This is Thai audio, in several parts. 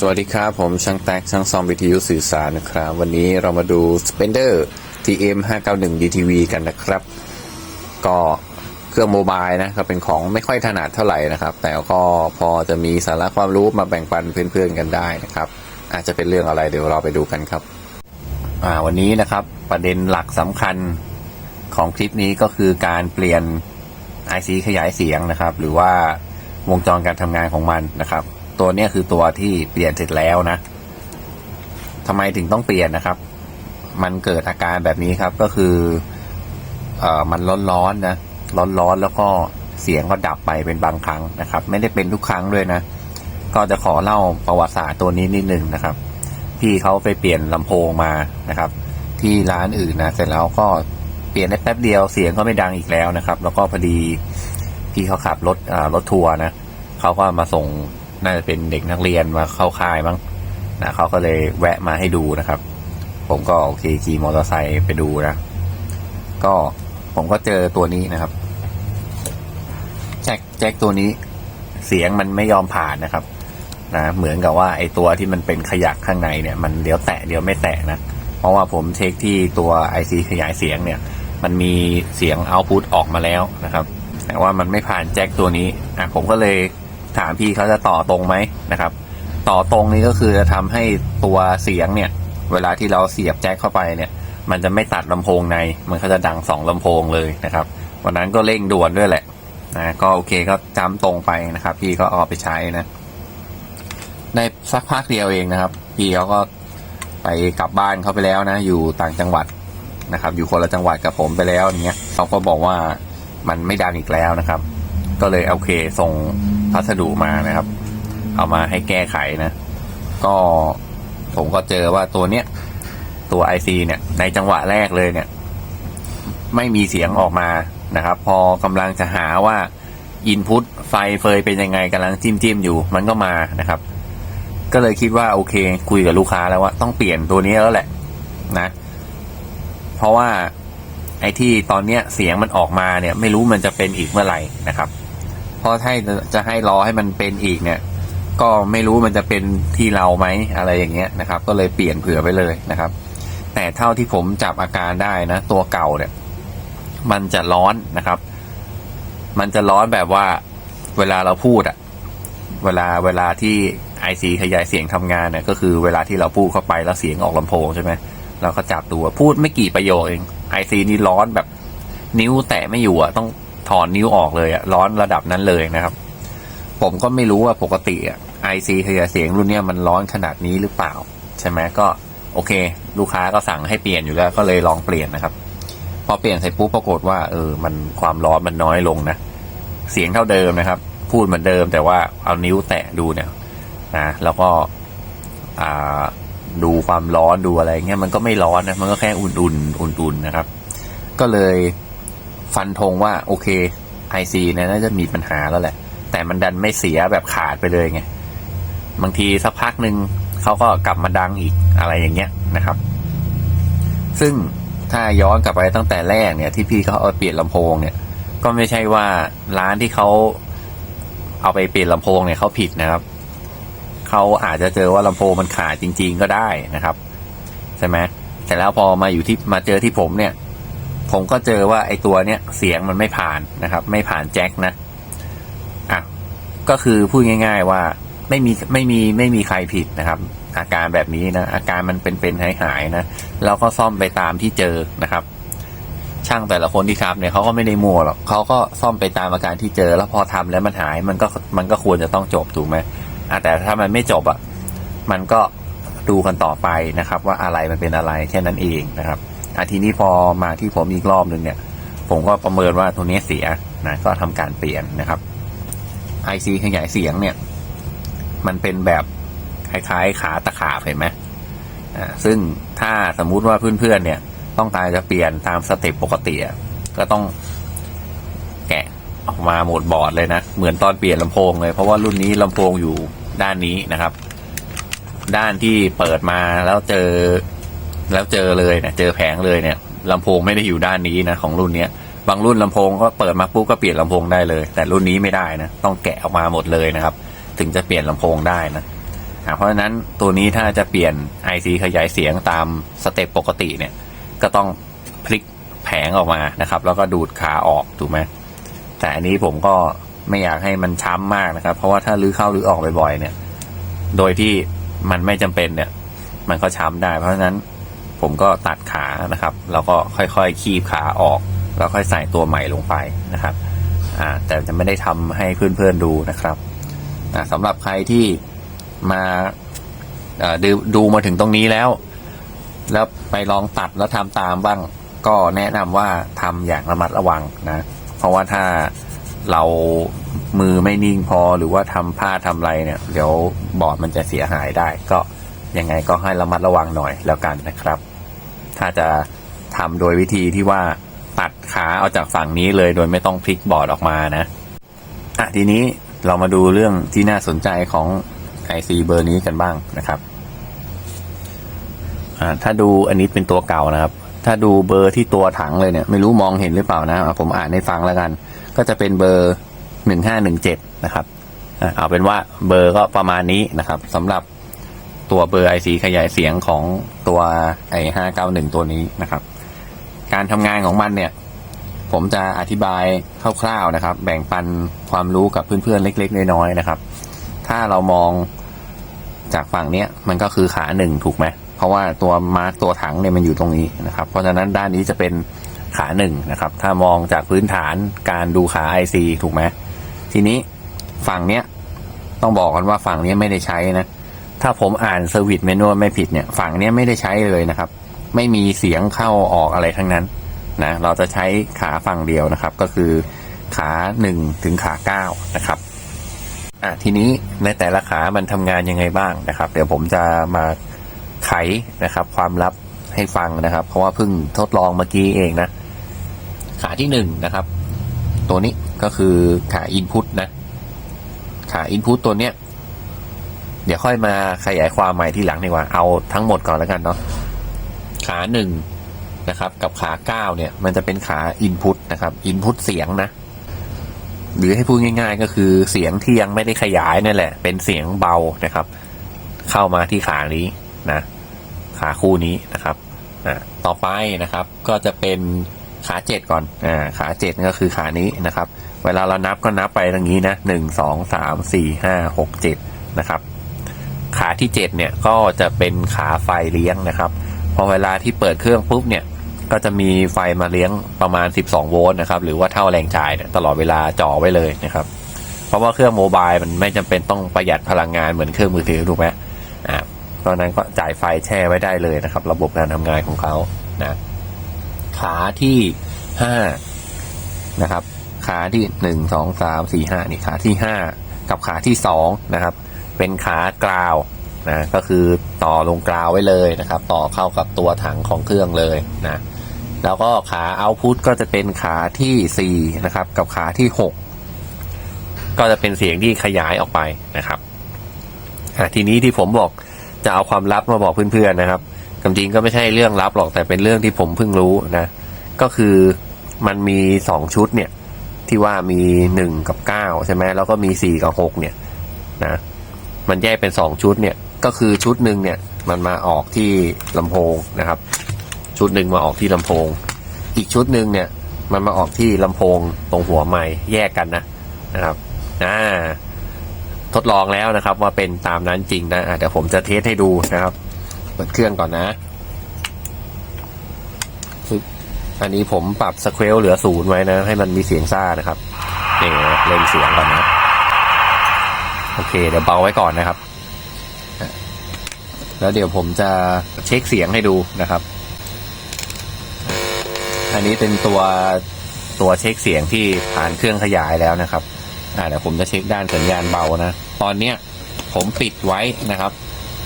สวัสดีครับ ผมช่างแตกช่างซอมวิทยุสื่อสารนะครับ วันนี้เรามาดู Spender TM 591 DTV กันนะครับ ก็เครื่องโมบายนะก็เป็นของไม่ค่อยถนัดเท่าไหร่นะครับ แต่ก็พอจะมีสาระความรู้มาแบ่งปันเพื่อนๆกันได้นะครับ อาจจะเป็นเรื่องอะไรเดี๋ยวเราไปดูกันครับอ่าวันนี้นะครับประเด็นหลักสำคัญของคลิปนี้ก็คือการเปลี่ยน IC ขยายเสียงนะครับ หรือว่าวงจรการทำงานของมันนะครับ ตัวนี้คือตัวที่เปลี่ยนเสร็จแล้วนะทำไมถึงต้องเปลี่ยนนะครับ มันเกิดอาการแบบนี้ครับก็คือเอ่อมันร้อนๆนะร้อนๆแล้วก็เสียงก็ดับไปเป็นบางครั้งนะครับ ไม่ได้เป็นทุกครั้งด้วยนะ ก็จะขอเล่าประวัติศาสตร์ตัวนี้นิดนึงนะครับ พี่เขาไปเปลี่ยนลำโพงมานะครับ ที่ร้านอื่นนะเสร็จแล้วก็เปลี่ยนได้แป๊บเดียวเสียงก็ไม่ดังอีกแล้วนะครับ แล้วก็พอดีพี่เขาขับรถอ่ารถทัวร์นะเขาก็มาส่ง น่าจะเป็นเด็กนักเรียนมาเข้าค่ายมั้งนะเขาก็เลยแวะมาให้ดูนะครับ ผมก็โอเคขี่มอเตอร์ไซค์ไปดูนะ ก็ผมก็เจอตัวนี้นะครับ แจ็คแจ็คตัวนี้เสียงมันไม่ยอมผ่านนะครับนะเหมือนกับว่าไอตัวที่มันเป็นขยักข้างในเนี่ยมันเดี๋ยวแตะเดี๋ยวไม่แตะนะ เพราะว่าผมเช็คที่ตัว IC ขยายเสียงเนี่ย มันมีเสียงเอาพุตออกมาแล้วนะครับ แต่ว่ามันไม่ผ่านแจ็คตัวนี้อะผมก็เลย ถามพี่เขาจะต่อตรงไหมนะครับ ต่อตรงนี้ก็คือจะทำให้ตัวเสียงเนี่ย เวลาที่เราเสียบแจ็คเข้าไปเนี่ย มันจะไม่ตัดลำโพงใน มันก็จะดังสองลำโพงเลยนะครับ วันนั้นก็เร่งด่วนด้วยแหละนะก็โอเคก็จำตรงไปนะครับ พี่ก็เอาไปใช้นะในสักพักเดียวเองนะครับ พี่เขาก็ไปกลับบ้านเขาไปแล้วนะ อยู่ต่างจังหวัดนะครับ อยู่คนละจังหวัดกับผมไปแล้วอย่างเงี้ยเขาก็บอกว่ามันไม่ดังอีกแล้วนะครับ ก็เลยโอเคส่ง พัสดุมานะครับ เอามาให้แก้ไขนะ ก็ผมก็เจอว่าตัวเนี้ยตัว IC เนี่ย ในจังหวะแรกเลยเนี่ย ไม่มีเสียงออกมานะครับ พอกำลังจะหาว่าอินพุตไฟเฟยเป็นยังไงกำลังจิ้มจิ้มอยู่ มันก็มานะครับ ก็เลยคิดว่าโอเค คุยกับลูกค้าแล้วว่าต้องเปลี่ยนตัวนี้แล้วแหละนะ เพราะว่าไอ้ที่ตอนเนี้ยเสียงมันออกมาเนี่ย ไม่รู้มันจะเป็นอีกเมื่อไหร่นะครับ ราะถ้จะให้รอให้มันเป็นอีกเนี่ย ก็ไม่รู้มันจะเป็นที่เราไหมอะไรอย่างเงี้ยนะครับ ก็เลยเปลี่ยนเผื่อไปเลยนะครับ แต่เท่าที่ผมจับอาการได้นะ ตัวเก่าเนี่ย มันจะร้อนนะครับ มันจะร้อนแบบว่าเวลาเราพูดอะเวลาเวลาที่ไอซีขยายเสียงทำงานเนี่ยก็คือเวลาที่เราพูดเข้าไปแล้วเสียงออกลำโพงใช่ไหมเราก็จับดูอะพูดไม่กี่ประโยคเองไอซีนี่ร้อนแบบนิ้วแตะไม่อยู่อะต้อง ถอนนิ้วออกเลยอะร้อนระดับนั้นเลยนะครับ ผมก็ไม่รู้ว่าปกติอะไอซีขยายเสียงรุ่นเนี้ยมันร้อนขนาดนี้หรือเปล่า ใช่ไหมก็โอเค ลูกค้าก็สั่งให้เปลี่ยนอยู่แล้วก็เลยลองเปลี่ยนนะครับ พอเปลี่ยนเสร็จปุ๊บปรากฏว่าเออมันความร้อนมันน้อยลงนะเสียงเท่าเดิมนะครับ พูดเหมือนเดิมแต่ว่าเอานิ้วแตะดูเนี่ยนะแล้วก็อ่าดูความร้อนดูอะไรเงี้ยมันก็ไม่ร้อนนะมันก็แค่อุ่นๆอุ่นๆนะครับ ก็เลย ฟันธงว่าโอเคไอซีเนี่ยน่าจะมีปัญหาแล้วแหละ แต่มันดันไม่เสียแบบขาดไปเลยไง บางทีสักพักหนึ่งเขาก็กลับมาดังอีกอะไรอย่างเงี้ยนะครับ ซึ่งถ้าย้อนกลับไปตั้งแต่แรกเนี่ย ที่พี่เขาเอาเปลี่ยนลำโพงเนี่ย ก็ไม่ใช่ว่าร้านที่เขาเอาไปเปลี่ยนลำโพงเนี่ยเขาผิดนะครับเขาอาจจะเจอว่าลำโพงมันขาดจริง ๆ ก็ได้นะครับใช่ไหมแต่แล้วพอมาอยู่ที่มาเจอที่ผมเนี่ย ผมก็เจอว่าไอตัวเนี้ยเสียงมันไม่ผ่านนะครับ ไม่ผ่านแจ็คนะอะก็คือพูดง่าย ๆว่าไม่มีไม่มีไม่มีใครผิดนะครับ อาการแบบนี้นะอาการมันเป็นๆหายๆนะแล้วก็ซ่อมไปตามที่เจอนะครับ ช่างแต่ละคนที่ครับเนี่ยเขาก็ไม่ได้มัวหรอกเขาก็ซ่อมไปตามอาการที่เจอ แล้วพอทำแล้วมันหายมันก็มันก็ควรจะต้องจบถูกไหมอะแต่ถ้ามันไม่จบอะมันก็ดูกันต่อไปนะครับ ว่าอะไรมันเป็นอะไรแค่นั้นเองนะครับ อาทีนี้พอมาที่ผมอีกรอบหนึ่งเนี่ย ผมก็ประเมินว่าตัวนี้เสียนะก็ทำการเปลี่ยนนะครับ IC ขยายเสียงเนี่ย มันเป็นแบบคล้ายๆขาตะขาบเห็นไหมอ่าซึ่งถ้าสมมุติว่าเพื่อนๆเนี่ย ต้องการจะเปลี่ยนตามสเต็ปปกติก็ต้องแกะออกมาหมดบอร์ดเลยนะ เหมือนตอนเปลี่ยนลำโพงเลย เพราะว่ารุ่นนี้ลำโพงอยู่ด้านนี้นะครับ ด้านที่เปิดมาแล้วเจอ แล้วเจอเลยเนี่ยเจอแผงเลยเนี่ยลำโพงไม่ได้อยู่ด้านนี้นะของรุ่นเนี้ยบางรุ่นลำโพงก็เปิดมาปุ๊บก็เปลี่ยนลำโพงได้เลย แต่รุ่นนี้ไม่ได้นะต้องแกะออกมาหมดเลยนะครับ ถึงจะเปลี่ยนลำโพงได้นะเพราะฉะนั้นตัวนี้ถ้าจะเปลี่ยน IC ขยายเสียงตามสเต็ปปกติเนี่ย ก็ต้องพลิกแผงออกมานะครับ แล้วก็ดูดขาออกถูกไหมแต่อันนี้ผมก็ไม่อยากให้มันช้ำมากนะครับ เพราะว่าถ้าลื้อเข้าลื้อออกบ่อยๆเนี่ย โดยที่มันไม่จำเป็นเนี่ย มันก็ช้ำได้ เพราะฉะนั้น ผมก็ตัดขานะครับ แล้วก็ค่อยๆคีบขาออก แล้วค่อยใส่ตัวใหม่ลงไปนะครับอ่าแต่จะไม่ได้ทำให้เพื่อนๆดูนะครับอ่าสำหรับใครที่มาดูดูมาถึงตรงนี้แล้ว แล้วไปลองตัดแล้วทำตามบ้างก็แนะนำว่าทำอย่างระมัดระวังนะ เพราะว่าถ้าเรามือไม่นิ่งพอหรือว่าทำพลาทำอะไรเนี่ย เดี๋ยวบอร์ดมันจะเสียหายได้ก็ ยังไงก็ให้ระมัดระวังหน่อยแล้วกันนะครับ ถ้าจะทำโดยวิธีที่ว่าตัดขาเอาจากฝั่งนี้เลยโดยไม่ต้องพลิกบอร์ดออกมานะอะทีนี้เรามาดูเรื่องที่น่าสนใจของ IC เบอร์นี้กันบ้างนะครับอ่าถ้าดูอันนี้เป็นตัวเก่านะครับ ถ้าดูเบอร์ที่ตัวถังเลยเนี่ยไม่รู้มองเห็นหรือเปล่านะผมอ่านให้ฟังแล้วกัน ก็จะเป็นเบอร์หนึ่งห้าหนึ่งเจ็ดนะครับอะเอาเป็นว่าเบอร์ก็ประมาณนี้นะครับสำหรับ ตัวเบอร์ IC ขยายเสียงของตัวไอห้าเก้าหนึ่งตัวนี้นะครับ การทำงานของมันเนี่ย ผมจะอธิบายคร่าวๆนะครับ แบ่งปันความรู้กับเพื่อนๆเล็ก ๆ น้อยๆนะครับ ถ้าเรามองจากฝั่งเนี้ยมันก็คือขาหนึ่งถูกไหมเพราะว่าตัวมาร์กตัวถังเนี่ยมันอยู่ตรงนี้นะครับ เพราะฉะนั้นด้านนี้จะเป็นขาหนึ่งนะครับ ถ้ามองจากพื้นฐานการดูขา IC ถูกไหมทีนี้ฝั่งเนี้ยต้องบอกกันว่าฝั่งเนี้ยไม่ได้ใช้นะ ถ้าผมอ่านเซอร์วิสเมนูไม่ผิดเนี่ย ฝั่งเนี้ยไม่ได้ใช้เลยนะครับ ไม่มีเสียงเข้าออกอะไรทั้งนั้นนะเราจะใช้ขาฝั่งเดียวนะครับ ก็คือขาหนึ่งถึงขาเก้านะครับอะทีนี้ในแต่ละขามันทำงานยังไงบ้างนะครับ เดี๋ยวผมจะมาไขนะครับ ความลับให้ฟังนะครับ เพราะว่าเพิ่งทดลองเมื่อกี้เองนะ ขาที่หนึ่งนะครับ ตัวนี้ก็คือขาอินพุตนะขาอินพุตตัวเนี้ย เดี๋ยวค่อยมาขยายความใหม่ที่หลังดีกว่า เอาทั้งหมดก่อนแล้วกันเนาะ ขาหนึ่งนะครับ กับขาเก้าเนี่ย มันจะเป็นขาอินพุตนะครับอินพุตเสียงนะ หรือให้พูดง่าย ๆ ก็คือเสียงที่ยังไม่ได้ขยายนั่นแหละ เป็นเสียงเบานะครับ เข้ามาที่ขานี้นะ ขาคู่นี้นะครับต่อไปนะครับ ก็จะเป็นขาเจ็ดก่อน อ่า ขาเจ็ดก็คือขานี้นะครับ เวลาเรานับก็นับไปตรงนี้นะหนึ่งสองสามสี่ห้าหกเจ็ดนะครับ ขาที่เจ็ดเนี่ยก็จะเป็นขาไฟเลี้ยงนะครับ พอเวลาที่เปิดเครื่องปุ๊บเนี่ยก็จะมีไฟมาเลี้ยงประมาณ 12 โวลต์นะครับ หรือว่าเท่าแรงจ่ายเนี่ยตลอดเวลาจ่อไว้เลยนะครับ เพราะว่าเครื่องโมบายมันไม่จำเป็นต้องประหยัดพลังงานเหมือนเครื่องมือถือถูกไหมอ่าเพราะฉะนั้นก็จ่ายไฟแช่ไว้ได้เลยนะครับ ระบบการทำงานของเขานะขาที่ห้านะครับ ขาที่หนึ่งสองสามสี่ห้านี่ขาที่ห้ากับขาที่สองนะครับ เป็นขากราว นะก็คือต่อลงกราวไว้เลยนะครับ ต่อเข้ากับตัวถังของเครื่องเลยนะแล้วก็ขาเอาพุทก็จะเป็นขาที่สี่นะครับกับขาที่หกก็จะเป็นเสียงที่ขยายออกไปนะครับทีนี้ที่ผมบอกจะเอาความลับมาบอกเพื่อนๆนะครับความจริงก็ไม่ใช่เรื่องลับหรอกแต่เป็นเรื่องที่ผมเพิ่งรู้นะก็คือมันมีสองชุดเนี่ยที่ว่ามีหนึ่งกับเก้าใช่ไหมแล้วก็มีสี่กับหกเนี่ยนะมันแยกเป็นสองชุดเนี่ย ก็คือชุดหนึ่งเนี่ยมันมาออกที่ลำโพงนะครับ ชุดหนึ่งมาออกที่ลำโพง อีกชุดหนึ่งเนี่ยมันมาออกที่ลำโพงตรงหัวไม้แยกกันนะนะครับอ่าทดลองแล้วนะครับ ว่าเป็นตามนั้นจริงนะะเดี๋ยวผมจะเทสให้ดูนะครับ เปิดเครื่องก่อนนะอันนี้ผมปรับสเควลเหลือศูนย์ไว้นะ ให้มันมีเสียงซ่านะครับนี่เล่นเสียงก่อนนะ โอเค เดี๋ยวเบาไว้ก่อนนะครับ แล้วเดี๋ยวผมจะเช็คเสียงให้ดูนะครับ อันนี้เป็นตัวตัวเช็คเสียงที่ผ่านเครื่องขยายแล้วนะครับอ่าเดี๋ยวผมจะเช็คด้านสัญญาณเบานะ ตอนเนี้ยผมปิดไว้นะครับ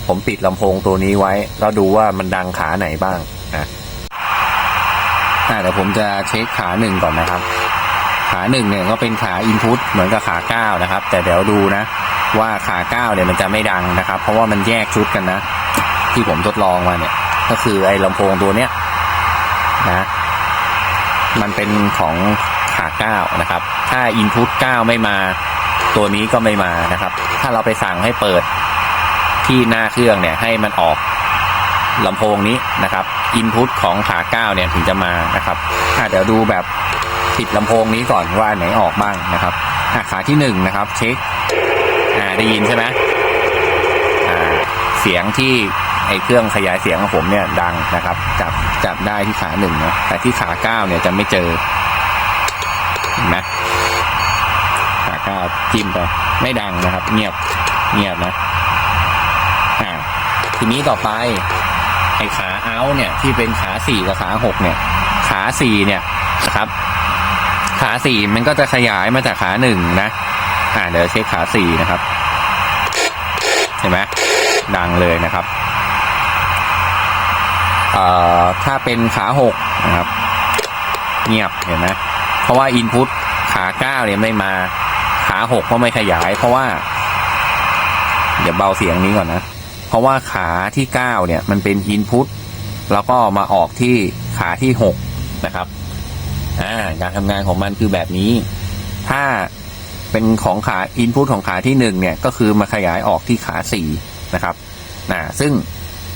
ผมปิดลำโพงตัวนี้ไว้ แล้วดูว่ามันดังขาไหนบ้างนะอ่าเดี๋ยวผมจะเช็คขาหนึ่งก่อนนะครับ ขาหนึ่งเนี่ยก็เป็นขาอินพุตเหมือนกับขาเก้านะครับ แต่เดี๋ยวดูนะ ว่าขาเก้าเนี่ยมันจะไม่ดังนะครับ เพราะว่ามันแยกชุดกันนะ ที่ผมทดลองมาเนี่ย ก็คือไอ้ลำโพงตัวเนี้ยนะมันเป็นของขาเก้านะครับ ถ้าอินพุตเก้าไม่มาตัวนี้ก็ไม่มานะครับ ถ้าเราไปสั่งให้เปิดที่หน้าเครื่องเนี่ยให้มันออกลำโพงนี้นะครับอินพุตของขาเก้าเนี่ยถึงจะมานะครับอะเดี๋ยวดูแบบติดลำโพงนี้ก่อนว่าไหนออกบ้างนะครับอะขาที่หนึ่งนะครับเช็คอ่าได้ยินใช่ไหมอ่าเสียงที่ ไอเครื่องขยายเสียงของผมเนี่ยดังนะครับ จับจับได้ที่ขาหนึ่งนะแต่ที่ขาเก้าเนี่ยจะไม่เจอเห็นไหมขาเก้าจิ้มไปไม่ดังนะครับ เงียบเงียบนะอ่าทีนี้ต่อไปไอขาเอาเนี่ยที่เป็นขาสี่กับขาหกเนี่ย ขาสี่เนี่ยนะครับ ขาสี่มันก็จะขยายมาจากขาหนึ่งนะอ่าเดี๋ยวเช็คขาสี่นะครับ เห็นไหมดังเลยนะครับ ถ้าเป็นขาหกนะครับ เงียบเห็นไหมเพราะว่าอินพุตขาเก้าเนี่ยไม่มาขาหกก็ไม่ขยาย เพราะว่า เดี๋ยวเบาเสียงนี้ก่อนนะ เพราะว่าขาที่เก้าเนี่ย มันเป็นอินพุตแล้วก็มาออกที่ขาที่หกนะครับอ่าการทำงานของมันคือแบบนี้ ถ้าเป็นของขาอินพุตของขาที่หนึ่งเนี่ย ก็คือมาขยายออกที่ขาสี่นะครับนะซึ่ง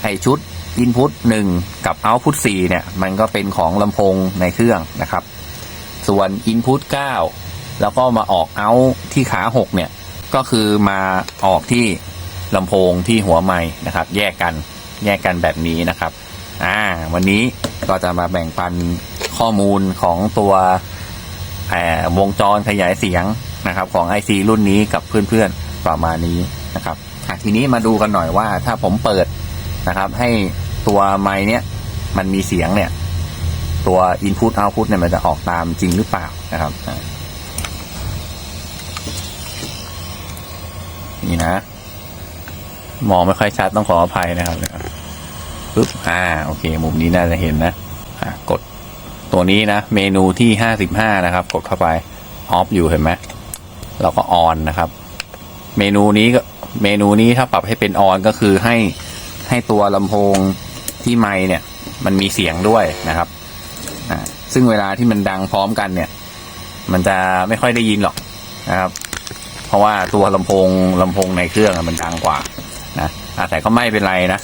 ไอชุด อินพุตหนึ่งกับเอาพุตสี่เนี่ย มันก็เป็นของลำโพงในเครื่องนะครับ ส่วนอินพุตเก้าแล้วก็มาออกเอาที่ขาหกเนี่ย ก็คือมาออกที่ลำโพงที่หัวไม้นะครับ แยกกันแยกกันแบบนี้นะครับ อ่า วันนี้ก็จะมาแบ่งปันข้อมูลของตัววงจรขยายเสียงนะครับ ของ IC รุ่นนี้กับเพื่อนๆประมาณนี้นะครับทีนี้มาดูกันหน่อยว่าถ้าผมเปิดนะครับ ให้ ตัวไม้เนี้ยมันมีเสียงเนี่ย ตัว Input Output เนี่ยมันจะออกตามจริงหรือเปล่านะครับนี่นะ มองไม่ค่อยชัดต้องขออภัยนะครับปึ๊บอ่าโอเค มุมนี้น่าจะเห็นนะอ่ากดตัวนี้นะ เมนูที่ห้าสิบห้านะครับ กดเข้าไปออฟอยู่เห็นไหมเราก็ออนนะครับ เมนูนี้ก็เมนูนี้ถ้าปรับให้เป็นออนก็คือให้ให้ตัวลำโพง ที่ไมค์เนี่ย มันมีเสียงด้วยนะครับซึ่งเวลาที่มันดังพร้อมกันเนี่ย มันจะไม่ค่อยได้ยินหรอกนะครับ เพราะว่าตัวลำโพงลำโพงในเครื่องมันดังกว่านะแต่ก็ไม่เป็นไรนะ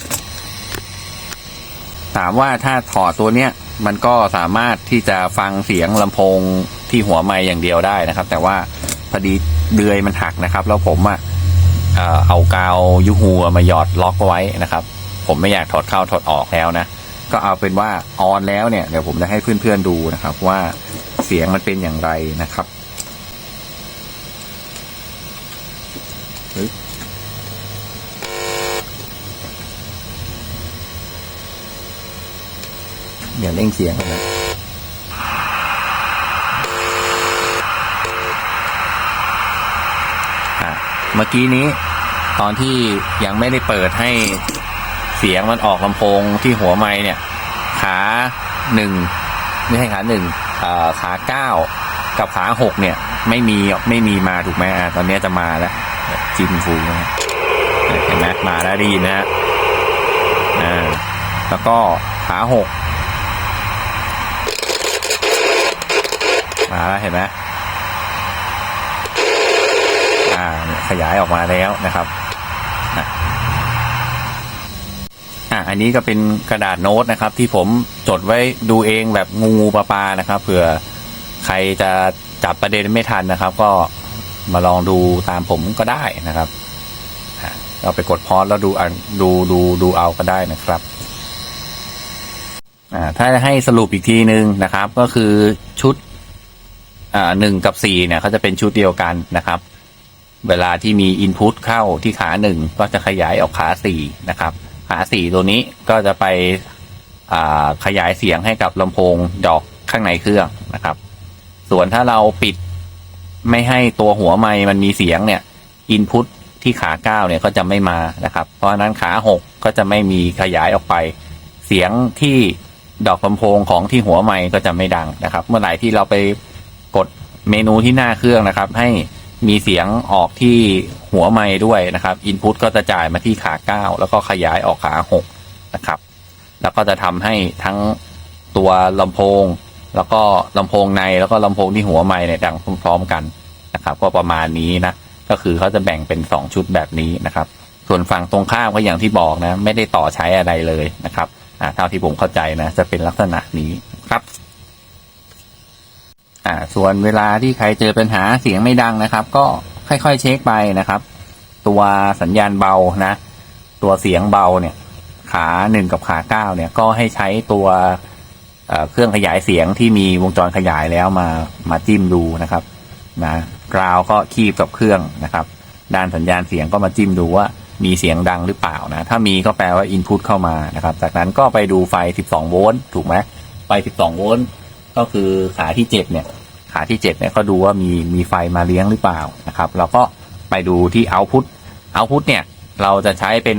ถามว่าถ้าถอดตัวเนี้ยมันก็สามารถที่จะฟังเสียงลำโพงที่หัวไม้อย่างเดียวได้นะครับ แต่ว่าพอดีเดือยมันหักนะครับ แล้วผมอะเอ่อเอากาวยูฮูมาหยอดล็อกไว้นะครับ ผมไม่อยากถอดเข้าถอดออกแล้วนะ ก็เอาเป็นว่าออนแล้วเนี่ยเดี๋ยวผมจะให้เพื่อนๆดูนะครับ ว่าเสียงมันเป็นอย่างไรนะครับเดี๋ยวเร่งเสียงก่อนนะอะเมื่อกี้นี้ตอนที่ยังไม่ได้เปิดให้ เสียงมันออกลำโพงที่หัวไม้เนี่ย ขาหนึ่งไม่ใช่ขาหนึ่งอ่าขาเก้ากับขาหกเนี่ย ไม่มีไม่มีมาถูกไหมอ่าตอนนี้จะมาแล้วจินฟูนะเห็นไหมมาแล้วด้ยินะฮะอ่าแล้วก็ขาหกมาแล้วเห็นไหมอ่าขยายออกมาแล้วนะครับนะ อันนี้ก็เป็นกระดาษโน้ตนะครับ ที่ผมจดไว้ดูเองแบบงูงูปลาปลานะครับเผื่อใครจะจับประเด็นไม่ทันนะครับ ก็มาลองดูตามผมก็ได้นะครับเอาไปกดพอสแล้วดูดูดูดูเอาก็ได้นะครับอ่าถ้าให้สรุปอีกทีหนึ่งนะครับ ก็คือชุดอ่าหนึ่งกับสี่เนี่ยเขาจะเป็นชุดเดียวกันนะครับ เวลาที่มีอินพุตเข้าที่ขาหนึ่งก็จะขยายออกขาสี่นะครับ ขาสี่ตัวนี้ก็จะไปขยายเสียงให้กับลำโพงดอกข้างในเครื่องนะครับ ส่วนถ้าเราปิดไม่ให้ตัวหัวไม้มันมีเสียงเนี่ยอินพุตที่ขาเก้าเนี่ยก็จะไม่มานะครับ เพราะฉะนั้นขาหกก็จะไม่มีขยายออกไป เสียงที่ดอกลำโพงของที่หัวไม้ก็จะไม่ดังนะครับ เมื่อไหร่ที่เราไปกดเมนูที่หน้าเครื่องนะครับ ให้ มีเสียงออกที่หัวไม้ด้วยนะครับอินพุตก็จะจ่ายมาที่ขาเก้าแล้วก็ขยายออกขาหกนะครับ แล้วก็จะทำให้ทั้งตัวลำโพง แล้วก็ลำโพงในแล้วก็ลำโพงที่หัวไม้เนี่ยดังพร้อมๆกันนะครับ ก็ประมาณนี้นะ ก็คือเขาจะแบ่งเป็นสองชุดแบบนี้นะครับ ส่วนฝั่งตรงข้ามก็อย่างที่บอกนะ ไม่ได้ต่อใช้อะไรเลยนะครับอ่าเท่าที่ผมเข้าใจนะ จะเป็นลักษณะนี้าส่วนเวลาที่ใครเจอปัญหาเสียงไม่ดังนะครับ ก็ค่อยๆเช็คไปนะครับ ตัวสัญญาณเบานะ ตัวเสียงเบาเนี่ย ขาหนึ่งกับขาเก้าเนี่ย ก็ให้ใช้ตัวเอ่อเครื่องขยายเสียงที่มีวงจรขยายแล้วมามาจิ้มดูนะครับนะกราวก็คีบกับเครื่องนะครับ ด้านสัญญาณเสียงก็มาจิ้มดูว่ามีเสียงดังหรือเปล่านะ ถ้ามีก็แปลว่าอินพุตเข้ามานะครับ จากนั้นก็ไปดูไฟ 12 โวลต์ถูกไหมไฟ 12 โวลต์ก็คือขาที่ 7 เนี่ย ขาที่7เนี่ยก็ดูว่ามีมีไฟมาเลี้ยงหรือเปล่านะครับ เราก็ไปดูที่เอาพุตเอาพุตเนี่ยเราจะใช้เป็น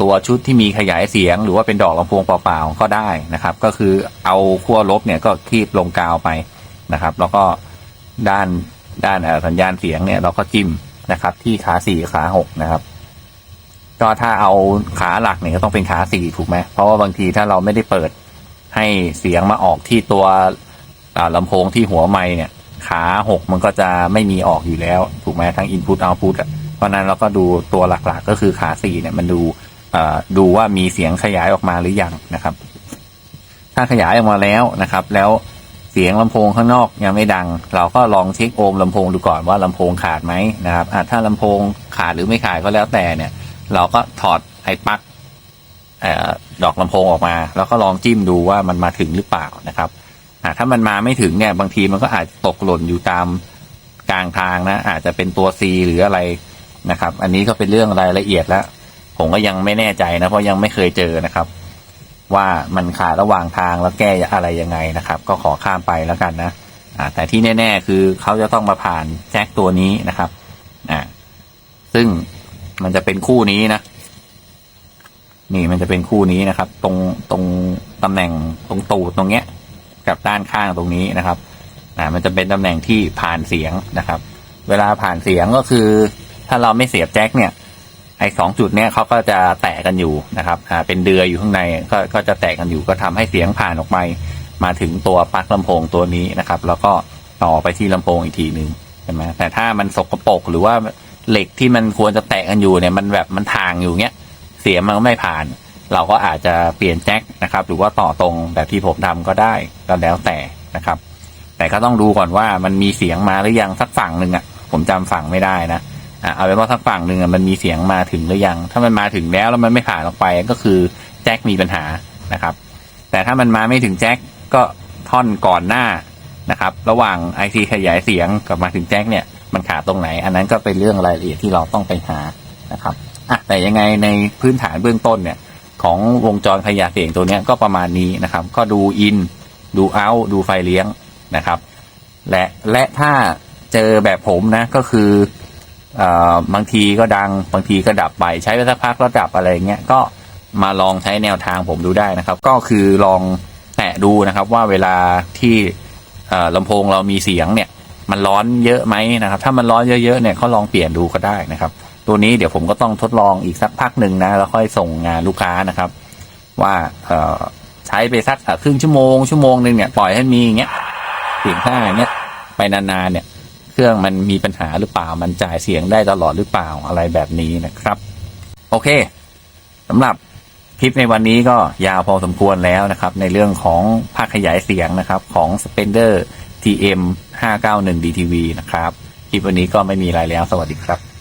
ตัวชุดที่มีขยายเสียง หรือว่าเป็นดอกลำโพงเปล่าๆก็ได้นะครับ ก็คือเอาขั้วลบเนี่ยก็คีบลงกาวไปนะครับ แล้วก็ด้านด้านสัญญาณเสียงเนี่ยเราก็จิ้มนะครับ ที่ขาสี่ขาหกนะครับ ก็ถ้าเอาขาหลักเนี่ยก็ต้องเป็นขาสี่ถูกไหมเพราะว่าบางทีถ้าเราไม่ได้เปิดให้เสียงมาออกที่ตัว อ่าลำโพงที่หัวไม้เนี่ย ขาหกมันก็จะไม่มีออกอยู่แล้ว ถูกไหมทั้ง input output อะเพราะนั้นเราก็ดูตัวหลักๆ ก็คือขาสี่เนี่ยมันดูดูว่ามีเสียงขยายออกมาหรือยังนะครับ ถ้าขยายออกมาแล้วนะครับ แล้วเสียงลำโพงข้างนอกยังไม่ดัง เราก็ลองเช็คโอห์มลำโพงดูก่อนว่าลำโพงขาดไหมนะครับถ้าลำโพงขาดหรือไม่ขาดก็แล้วแต่เนี่ย เราก็ถอดไอ้ปลั๊กอดอกลำโพงออกมา แล้วก็ลองจิ้มดูว่ามันมาถึงหรือเปล่านะครับ อะถ้ามันมาไม่ถึงเนี่ย บางทีมันก็อาจตกหล่นอยู่ตามกลางทางนะ อาจจะเป็นตัว C หรืออะไรนะครับ อันนี้ก็เป็นเรื่องรายละเอียดแล้ว ผมก็ยังไม่แน่ใจนะ เพราะยังไม่เคยเจอนะครับ ว่ามันขาดระหว่างทางแล้วแก้อะไรยังไงนะครับ ก็ขอข้ามไปแล้วกันนะอ่าแต่ที่แน่ ๆ คือเขาจะต้องมาผ่านแจ็คตัวนี้นะครับอ่าซึ่งมันจะเป็นคู่นี้นะ นี่มันจะเป็นคู่นี้นะครับ ตรงตรงตำแหน่งตรงตูดตรงเนี้ย กับด้านข้างตรงนี้นะครับอ่ามันจะเป็นตำแหน่งที่ผ่านเสียงนะครับ เวลาผ่านเสียงก็คือ ถ้าเราไม่เสียบแจ็คเนี่ยไอ้สองจุดเนี้ยเขาก็จะแตะกันอยู่นะครับอ่าเป็นเดือยอยู่ข้างในก็ก็จะแตะกันอยู่ก็ทำให้เสียงผ่านออกไป มาถึงตัวปลั๊กลำโพงตัวนี้นะครับ แล้วก็ต่อไปที่ลำโพงอีกทีหนึ่งใช่ไหมแต่ถ้ามันสกปรกหรือว่าเหล็กที่มันควรจะแตะกันอยู่เนี่ยมันแบบมันทางอยู่เงี้ยเสียงมันก็ไม่ผ่าน เราก็อาจจะเปลี่ยนแจ็คนะครับ หรือว่าต่อตรงแบบที่ผมทำก็ได้ก็แล้วแต่นะครับ แต่ก็ต้องดูก่อนว่ามันมีเสียงมาหรือยังสักฝั่งหนึ่งอะ ผมจำฝั่งไม่ได้นะอะเอาเป็นว่าสักฝั่งหนึ่งอะมันมีเสียงมาถึงหรือยัง ถ้ามันมาถึงแล้วแล้วมันไม่ผ่านออกไปก็คือแจ็คมีปัญหานะครับ แต่ถ้ามันมาไม่ถึงแจ็คก็ท่อนก่อนหน้านะครับ ระหว่างไอซีขยายเสียงกับมาถึงแจ็คเนี่ยมันขาดตรงไหน อันนั้นก็เป็นเรื่องรายละเอียดที่เราต้องไปหานะครับอะแต่ยังไงในพื้นฐานเบื้องต้นเนี่ย ของวงจรขยายเสียงตัวนี้ก็ประมาณนี้นะครับ ก็ดูอิน ดูเอาดูไฟเลี้ยงนะครับ และและถ้าเจอแบบผมนะก็คืออบางทีก็ดังบางทีก็ดับไปใช้ไปสักพักแล้วดับอะไรเงี้ยก็มาลองใช้แนวทางผมดูได้นะครับ ก็คือลองแตะดูนะครับว่าเวลาที่ลำโพงเรามีเสียงเนี่ย มันร้อนเยอะไหมนะครับ ถ้ามันร้อนเยอะๆเนี่ยเขาลองเปลี่ยนดูก็ได้นะครับ ตัวนี้เดี๋ยวผมก็ต้องทดลองอีกสักพักหนึ่งนะ แล้วค่อยส่งงานลูกค้านะครับ ว่าเอใช้ไปสักครึ่งชั่วโมงชั่วโมงหนึ่งเนี่ยปล่อยให้มีอย่างเงี้ยเสียงข้างอย่างเงี้ยไปนานๆเนี่ย เครื่องมันมีปัญหาหรือเปล่ามันจ่ายเสียงได้ตลอดหรือเปล่าอะไรแบบนี้นะครับ โอเคสำหรับคลิปในวันนี้ก็ยาวพอสมควรแล้วนะครับ ในเรื่องของภาคขยายเสียงนะครับของ Spender TM 591 DTV นะครับ คลิปวันนี้ก็ไม่มีอะไรแล้ว สวัสดีครับ